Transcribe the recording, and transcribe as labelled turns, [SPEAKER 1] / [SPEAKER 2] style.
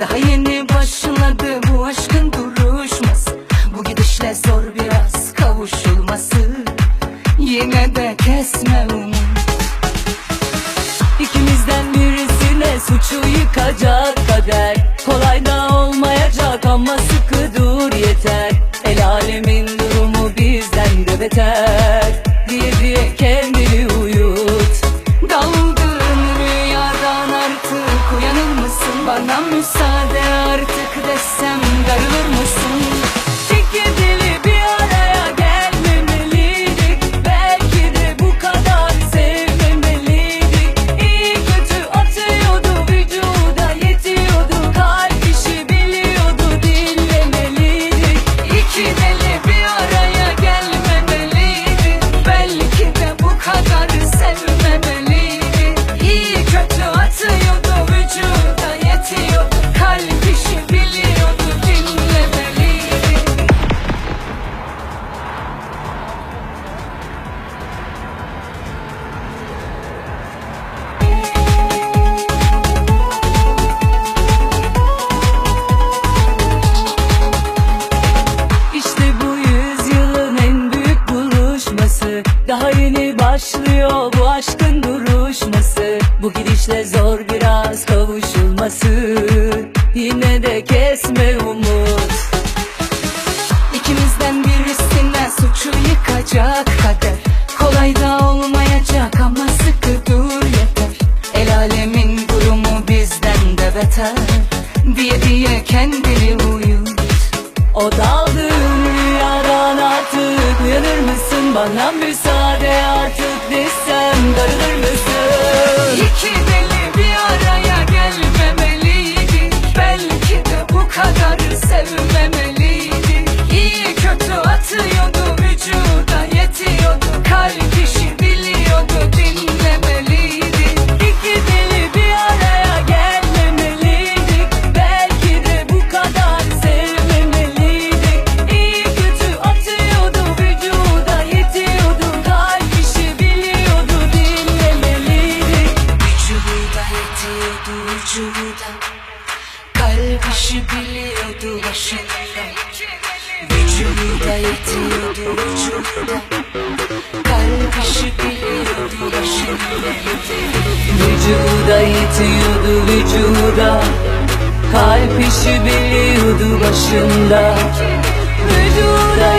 [SPEAKER 1] Daha yeni başladı bu aşkın duruşması. Bu gidişle zor biraz kavuşulması. Yine de kesme umut. İkimizden birisine suçu yıkacak. Daha yeni başlıyor bu aşkın duruşması. Bu gidişle zor biraz kavuşulması suçu yıkacak kader. Kolay da olmayacak ama sıkı dur yeter. El alemin durumu bizden de beter. Diye diye kendini uyut. O daldığın rüyadan artık. Uyanır mısın? Bana müsaade artık desem. Darılır mısın? İki yetiyordu vücuda Kalp işi biliyordu başında. Vücuda yetiyordu vücuda. Kalp işi biliyordu başında. Vücuda yetiyordu vücuda. Kalp işi biliyordu başında. Vücuda